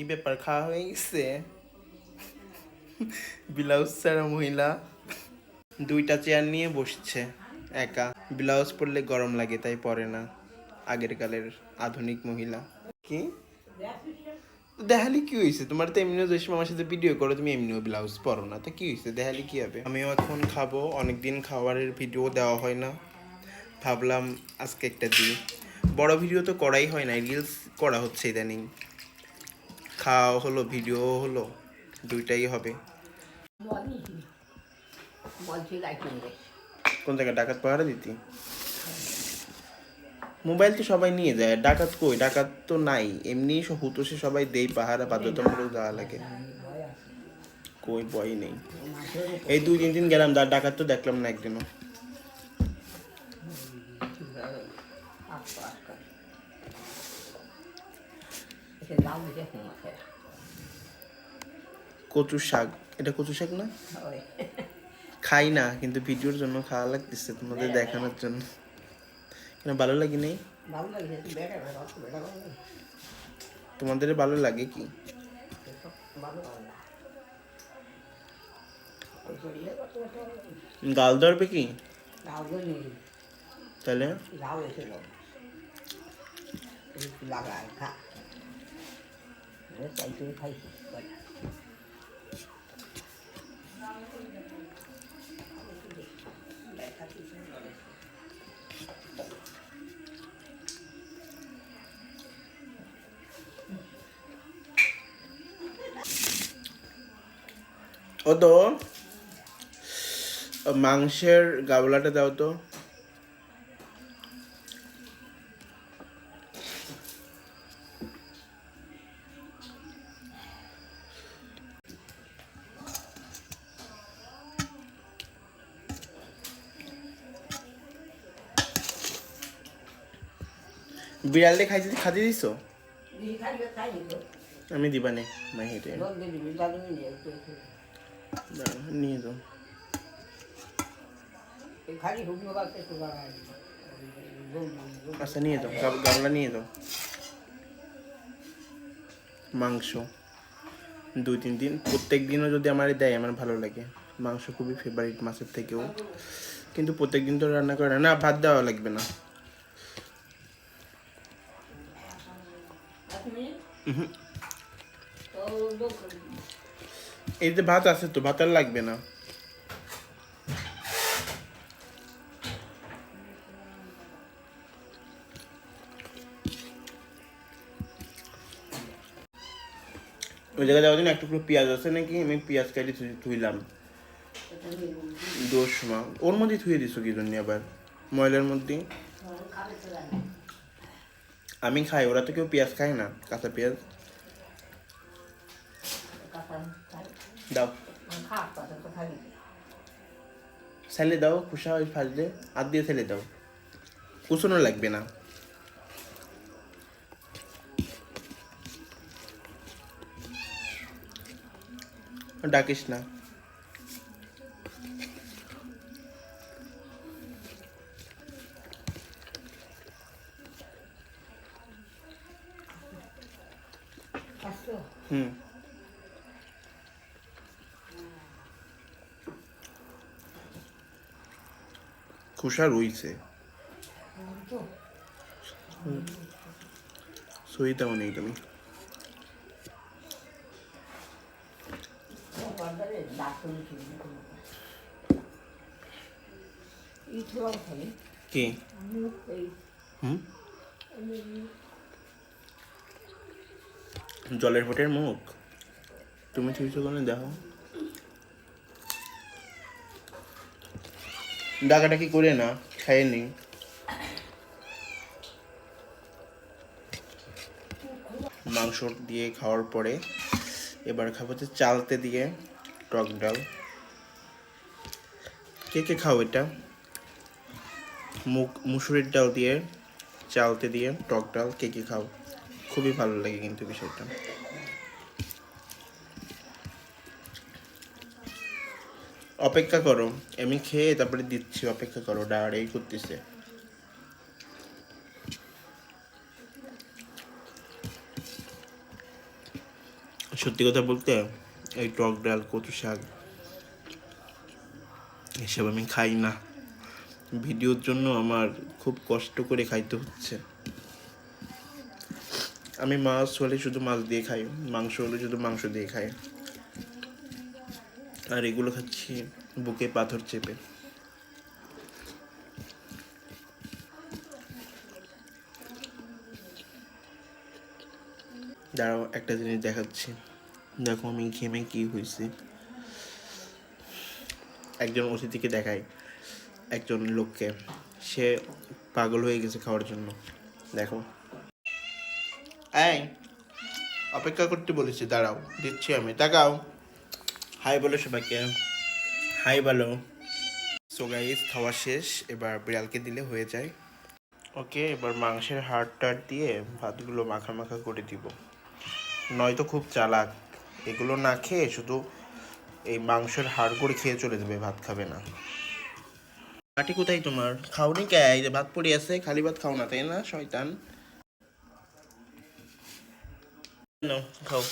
কি ব্যাপার খাওয়া হয়ে গেছে ব্লাউজ ছাড়া মহিলা দুইটা চেয়ার নিয়ে বসছে একা ব্লাউজ পরলে গরম লাগে তাই পরে না আগের কালের আধুনিক মহিলা কি দেখালি কি হয়েছে তোমার তো এমনিও যে আমার সাথে ভিডিও করো তুমি এমনিও ব্লাউজ পরো না তা কি হয়েছে দেখালি কি হবে আমিও এখন খাব অনেকদিন খাবারের ভিডিও দেওয়া হয় না ভাবলাম আজকে একটা দিই বড় ভিডিও তো করাই হয় না রিলস করা হচ্ছে ইদানিং খাওয়া হলো ভিডিও হলো দুইটাই হবে। কোন জায়গায় ডাকাত পাহারা দিতি? মোবাইল তো সবাই নিয়ে যায় ডাকাত কই? ডাকাত তো নাই। এমনি হুতোষে সবাই দেই পাহারা বাধ্যতামূলক যাওয়া লাগে। কই বই নেই। এই দুই তিন দিন গেলাম ডাকাত তো দেখলাম না একদিনও সে লাউ দিতে ঘুমাচ্ছে কচু শাক এটা কচু শাক না? খাই না কিন্তু ভিডিওর জন্য খাওয়া লাগতেছে তোমাদের দেখানোর জন্য। কেন ভালো লাগে নেই? তোমাদের ভালো লাগে কি? কত গাল ধরবে কি? তাহলে? লাগায় খাইছি ও তো মাংসের গাবলাটা দাও তো। বিড়ালে খাইতে খাতে দিছো? আমি দিবানে মাই হেঁটে। নিয়ে যাও। আচ্ছা নিয়ে যাও গামলা নিয়ে যাও। মাংস। দুই তিন দিন প্রত্যেক দিনও যদি আমার দেয় আমার ভালো লাগে। মাংস খুবই ফেভারিট মাছের থেকেও। কিন্তু প্রত্যেক দিন তো রান্না করে না না ভাত দেওয়া লাগবে না। এই যে ভাত আছে তো, ভাত আর লাগবে না। ওই জায়গায় যাওয়ার জন্য একটু করে পেঁয়াজ আছে নাকি? আমি পেঁয়াজ কাটি ধুইলাম দোষ মা। ওর মধ্যে ধুয়ে দিছো কি জন্য আবার? ময়লার মধ্যে আমি খাই ওরা তো কেউ পেঁয়াজ খায় না কাঁচা পেঁয়াজ দাও ছেলে দাও খুশা ওই ফাজলে হাত দিয়ে ছেলে দাও কুচনো লাগবে না ডাকিস না হুম খুশা রইছে সইতাও নেই তুমি কি হুম জলের ফোটের মুখ? তুমি ছুঁয়েছো কেন দেখো ডাকাডাকি করে না? খাইয়ে নি। মাংস দিয়ে খাওয়ার পরে এবার খাব হচ্ছে চালতে দিয়ে টক ডাল। কে কে খাও এটা? মুগ মুসুরির ডাল দিয়ে চালতে দিয়ে টক ডাল কে কে খাও? খুবই ভালো লাগে কিন্তু বিষয়টা। অপেক্ষা করো, আমি খেয়ে তারপরে দিচ্ছি, অপেক্ষা করো ডার এই করতেছে। সত্যি কথা বলতে, এই টক ডাল, কচু শাক, এসব আমি খাই না। ভিডিওর জন্য আমার খুব কষ্ট করে খাইতে হচ্ছে। আমি মাছ হলে শুধু মাছ দিয়ে খাই, মাংস হলে শুধু মাংস দিয়ে খাই। আর এগুলো খাচ্ছি বুকে পাথর চেপে। দাঁড়াও, একটা জিনিস দেখাচ্ছি। দেখো আমি ঘেমে কি হয়েছে। একজন অতিথিকে দেখাই, একজন লোককে। সে পাগল হয়ে গেছে খাওয়ার জন্য। দেখো। এই, অপেক্ষা করতে বলেছি, দাঁড়াও, দিচ্ছি আমি, তাকাও। হাই বলো সবাইকে, হাই বলো। সো খাওয়া শেষ, এবার বিড়ালকে দিলে হয়ে যায়। ওকে, এবার মাংসের হাড় টাড় দিয়ে ভাতগুলো মাখা মাখা করে দিব। নয়তো খুব চালাক, এগুলো না খেয়ে শুধু এই মাংসের হাড় করে খেয়ে চলে যাবে, ভাত খাবে না। বাটি কোথায় তোমার? খাওনি কে? ভাত পড়ে আছে, খালি ভাত খাও না, তাই না, শয়তান? নাও, খাও